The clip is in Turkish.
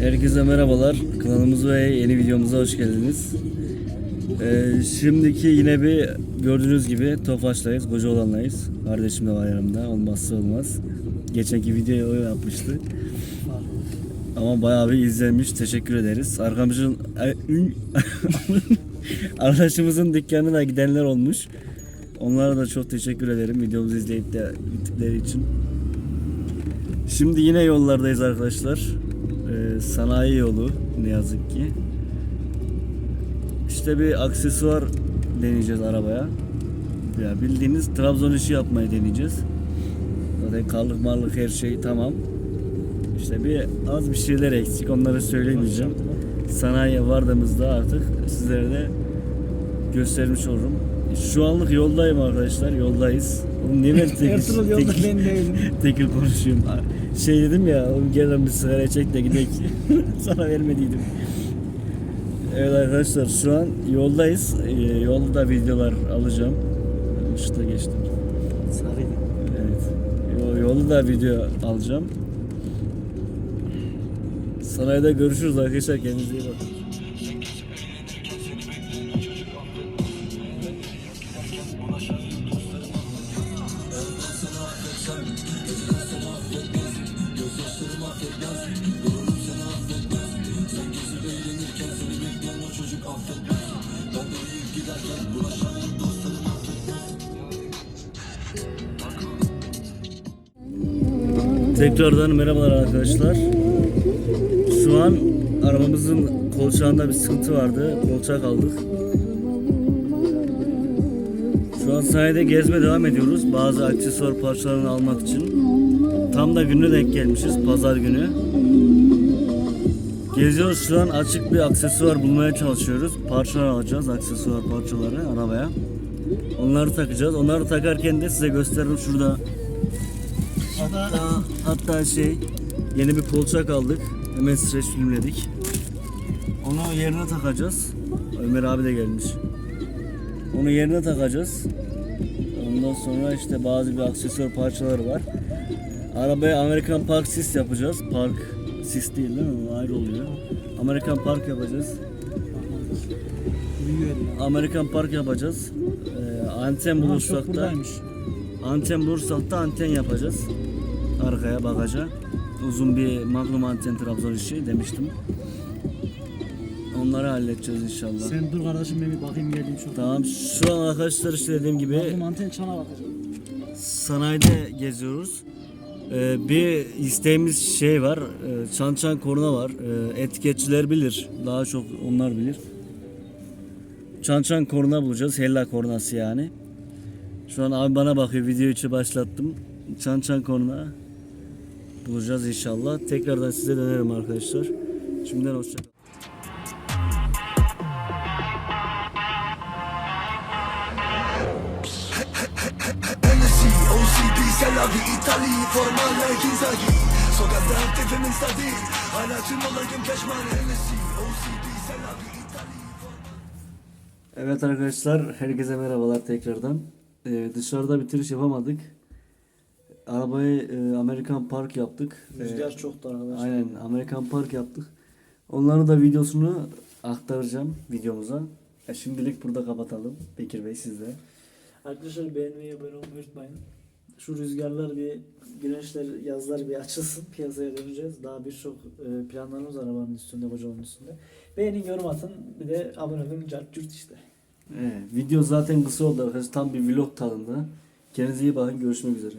Herkese merhabalar. Kanalımıza ve yeni videomuza hoş geldiniz. Ee, şimdiki yine bir gördüğünüz gibi Tofaş'tayız, Kocaoğlan'dayız. Kardeşim de var yanımda, olmazsa olmaz. Geçenki videoyu o yapmıştı. Ama bayağı bir izlenmiş, teşekkür ederiz. Arkamızın, arkadaşımızın dükkanına gidenler olmuş. Onlara da çok teşekkür ederim videomuzu izleyip de gittikleri için. Şimdi yine yollardayız arkadaşlar. Ee, sanayi yolu ne yazık ki. İşte bir aksesuar deneyeceğiz arabaya. Ya bildiğiniz Trabzon işi yapmayı deneyeceğiz. Zaten karlık marlık her şey tamam. İşte bir az bir şeyler eksik onları söylemeyeceğim. Sanayiye vardığımızda artık sizlere de göstermiş olurum. Şu anlık yoldayım arkadaşlar yoldayız. Oğlum niye ben tekil, Ertuğrul yolda tekil- ben değilim. tekil konuşuyorum. Şey dedim ya oğlum gel bir sigara çek de gidelim. Sana vermediydim. Evet arkadaşlar şu an yoldayız. Ee, yolda da videolar alacağım. Işıkta geçtim. Sarıydı. Evet. Yo- Yolda da video alacağım. Sanayide görüşürüz arkadaşlar. Kendinize iyi bakın. Tekrardan merhabalar arkadaşlar. Şu an arabamızın kolçağında bir sıkıntı vardı. Kolçak aldık. Şu an sahilde gezme devam ediyoruz. Bazı aksesuar parçalarını almak için. Tam da gününe denk gelmişiz. Pazar günü. Geziyoruz şu an açık bir aksesuar bulmaya çalışıyoruz. Parçalar alacağız, aksesuar parçaları arabaya. Onları takacağız. Onları takarken de size gösteririm şurada Hatta, hatta şey yeni bir kolçak aldık. Hemen streç filmledik. Onu yerine takacağız. Ömer abi de gelmiş. Onu yerine takacağız. Ondan sonra işte bazı bir aksesuar parçaları var. Arabaya Amerikan Park Sis yapacağız. Park Sis değil değil mi? Ayrı oluyor. Amerikan Park yapacağız. Amerikan Park yapacağız. Ee, anten bulursak da. Anten bulursak da anten yapacağız. Arkaya bagaja. Uzun bir magnum anten Trabzon işi demiştim. Onları halledeceğiz inşallah. Sen dur kardeşim ben bir bakayım geleyim şu. Tamam şu an arkadaşlar işte dediğim gibi Bakayım anten çana bakacağım. sanayide geziyoruz. Ee, bir isteğimiz şey var. E, çan çan korna var. Ee, etiketçiler bilir. Daha çok onlar bilir. Çan çan korna bulacağız. Hella kornası yani. Şu an abi bana bakıyor. Video içi başlattım. Çan çan korna bulacağız inşallah. Tekrardan size dönerim arkadaşlar. Şimdiden hoşçakalın. OCD, Selavi, İtali, formale, Ginzagi Sokakta aktifimin stabil Hala tüm olayım peşman Hennessy, OCD, Selavi, İtali Evet arkadaşlar, herkese merhabalar tekrardan. Ee, dışarıda bitiriş yapamadık. Arabayı e, Amerikan Park yaptık. Ee, Rüzgar çoktu arkadaşlar. aynen Amerikan Park yaptık. Onların da videosunu aktaracağım videomuza. Ya şimdilik burada kapatalım. Bekir Bey sizde. Arkadaşlar beğenmeyi abone olmayı unutmayın. Şu rüzgarlar bir güneşler yazlar bir açılsın piyasaya döneceğiz. Daha birçok e, planlarımız arabanın üstünde kocaman üstünde. Beğenin yorum atın bir de abone olun cart cürt işte. Evet, video zaten kısa oldu arkadaşlar. Tam bir vlog tadında. Kendinize iyi bakın. Görüşmek üzere.